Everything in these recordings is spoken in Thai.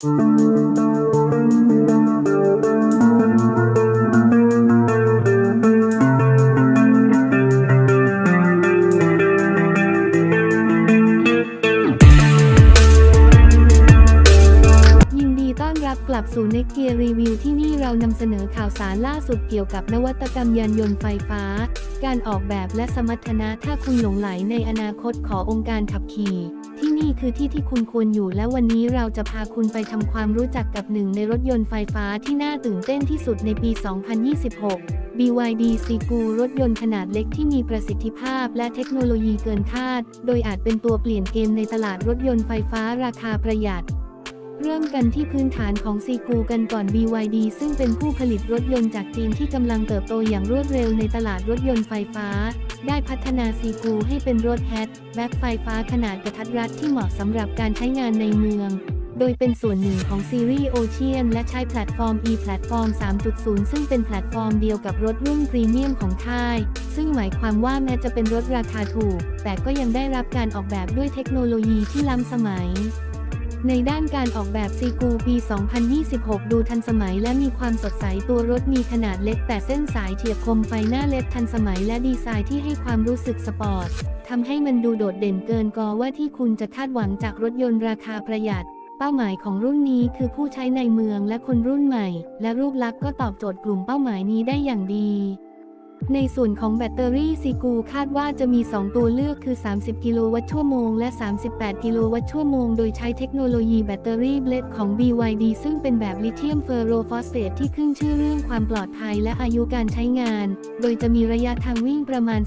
ยิ กลับสู่ n e x t Gear Review ที่นี่เรานำเสนอข่าวสารล่าสุดเกี่ยวกับนวัตกรรมยานยนต์ไฟฟ้า การออกแบบและสมรรถนะถ้าคุณหลงไหลในอนาคตขอองค์การขับขี่ ที่นี่คือที่ที่คุณควรอยู่และวันนี้เราจะพาคุณไปทำความรู้จักกับหนึ่งในรถยนต์ไฟฟ้าที่น่าตื่นเต้นที่สุดในปี 2026 BYD s e g u รถยนต์ขนาดเล็กที่มีประสิทธิภาพและเทคโนโลยีเกินคาด โดยอาจเป็นตัวเปลี่ยนเกมในตลาดรถยนต์ไฟฟ้าราคาประหยัด เริ่มกันที่พื้นฐานของซีกูกันก่อน BYD ซึ่งเป็นผู้ผลิตรถยนต์จากจีนที่กำลังเติบโตอย่างรวดเร็วในตลาดรถยนต์ไฟฟ้า ได้พัฒนาซีกูให้เป็นรถแฮชแบ็คไฟฟ้าขนาดกระทัดรัดที่เหมาะสำหรับการใช้งานในเมือง โดยเป็นส่วนหนึ่งของซีรีส์โอเชียนและใช้แพลตฟอร์ม e แพลตฟอร์ม 3.0 ซึ่งเป็นแพลตฟอร์มเดียวกับรถรุ่นพรีเมียมของค่าย ซึ่งหมายความว่าแม้จะเป็นรถราคาถูก แต่ก็ยังได้รับการออกแบบด้วยเทคโนโลยีที่ล้ำสมัย ในด้านการออกแบบซีกูปี 2026 ดูทันสมัยและมีความสดใสตัวรถมีขนาดเล็กแต่เส้นสายเฉียบคมไฟหน้าเล็บทันสมัยและดีไซน์ที่ให้ความรู้สึกสปอร์ตทำให้มันดูโดดเด่นเกินกอว่าที่คุณจะคาดหวังจากรถยนต์ราคาประหยัด เป้าหมายของรุ่นนี้คือผู้ใช้ในเมืองและคนรุ่นใหม่ และรูปลักษณ์ก็ตอบโจทย์กลุ่มเป้าหมายนี้ได้อย่างดี ในส่วนของแบตเตอรี่ซีกูคาดว่าจะมี 2 ตัวเลือกคือ 30 กิโลวัตต์ชั่วโมง และ 38 กิโลวัตต์ชั่วโมง โดยใช้เทคโนโลยีแบตเตอรี่เบลดของ BYD ซึ่งเป็นแบบลิเธียมเฟอร์โรฟอสเฟตที่ขึ้นชื่อเรื่องความปลอดภัยและอายุการใช้งาน โดยจะมีระยะทางวิ่งประมาณ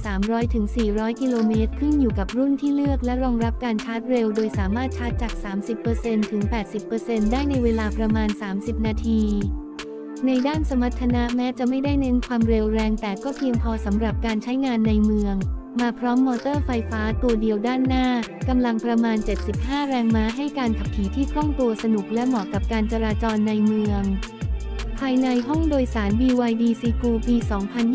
300-400 กิโลเมตร ขึ้นอยู่กับรุ่นที่เลือกและรองรับการชาร์จเร็ว โดยสามารถชาร์จจาก 30%ถึง 80%ได้ในเวลาประมาณ 30 นาที ในด้านสมรรถนะแม้จะไม่ได้เน้นความเร็วแรงแต่ก็เพียงพอสำหรับการใช้งานในเมือง มาพร้อมมอเตอร์ไฟฟ้าตัวเดียวด้านหน้ากำลังประมาณ 75 แรงม้าให้การขับขี่ที่คล่องตัวสนุกและเหมาะกับการจราจรในเมือง ภายในห้องโดยสาร BYD s e g u ปี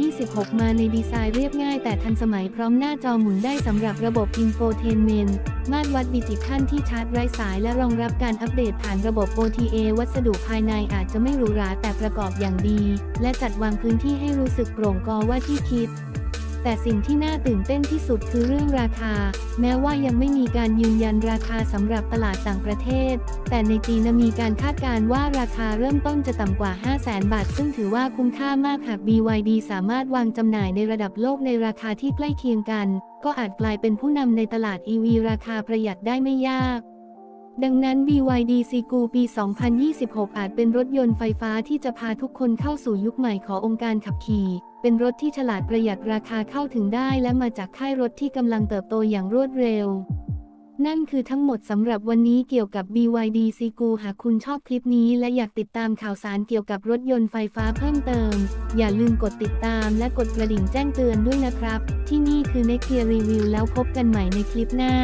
2026 มาในดีไซน์เรียบง่ายแต่ทันสมัยพร้อมหน้าจอหมุนได้สำหรับระบบ Infotainment มาตรวัดดิจิทัลที่ชาร์จไร้สายและรองรับการอัปเดตผ่านระบบ OTA วัสดุภายในอาจจะไม่หรูหราแต่ประกอบอย่างดี และจัดวางพื้นที่ให้รู้สึกโปร่งกอว่าที่คิด แต่สิ่งที่น่าตื่นเต้นที่สุดคือเรื่องราคา แม้ว่ายังไม่มีการยืนยันราคาสำหรับตลาดต่างประเทศ แต่ในจีนมีการคาดการณ์ว่าราคาเริ่มต้นจะต่ำกว่า 5 0 0 0 0 0บาท ซึ่งถือว่าคุ้มค่ามากหาก BYD สามารถวางจำหน่ายในระดับโลกในราคาที่ใกล้เคียงกัน ก็อาจกลายเป็นผู้นำในตลาด EV ราคาประหยัดได้ไม่ยาก ดังนั้น BYD s e g u ปี 2026 อาจเป็นรถยนต์ไฟฟ้าที่จะพาทุกคนเข้าสู่ยุคใหม่ขององค์การขับขี่ เป็นรถที่ฉลาดประหยัดราคาเข้าถึงได้ และมาจากค่ายรถที่กำลังเติบโตอย่างรวดเร็ว นั่นคือทั้งหมดสำหรับวันนี้เกี่ยวกับ BYD s e g u หากคุณชอบคลิปนี้ และอยากติดตามข่าวสารเกี่ยวกับรถยนต์ไฟฟ้าเพิ่มเติม อย่าลืมกดติดตามและกดกระดิ่งแจ้งเตือนด้วยนะครับ ที่นี่คือ n e x t Gear Review แล้วพบกันใหม่ในคลิปหน้า